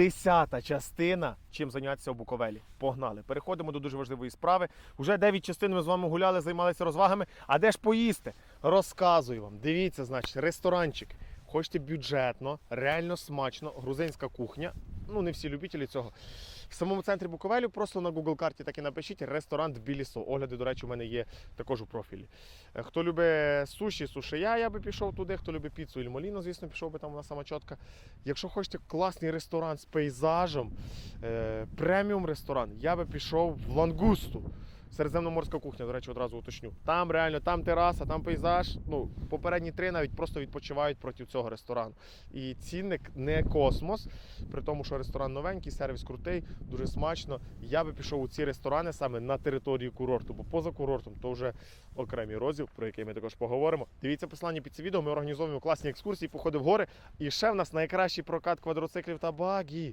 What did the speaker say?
десята частина, чим зайнятися у Буковелі. Погнали. Переходимо до дуже важливої справи. Уже 9 частин ми з вами гуляли, займалися розвагами. А де ж поїсти? Розказую вам. Дивіться, значить, ресторанчик. Хочете бюджетно, реально смачно, грузинська кухня. Ну, не всі любителі цього. В самому центрі Буковелю просто на Google карті так і напишіть ресторан Білісо. Огляди, до речі, у мене є також у профілі. Е, Хто любить суші, сушия, я би пішов туди. Хто любить піцу Ільмоліно, звісно, пішов би там вона сама. Якщо хочете класний ресторан з пейзажем, е, преміум ресторан, я би пішов в Лангусту. Середземноморська кухня, до речі, одразу уточню. Там реально, там тераса, там пейзаж. Ну, попередні три навіть просто відпочивають проти цього ресторану. І цінник не космос, при тому, що ресторан новенький, сервіс крутий, дуже смачно. Я би пішов у ці ресторани саме на території курорту, бо поза курортом то вже окремий розділ, про який ми також поговоримо. Дивіться послання під це відео. Ми організовуємо класні екскурсії, походи в гори. І ще в нас найкращий прокат квадроциклів та багі.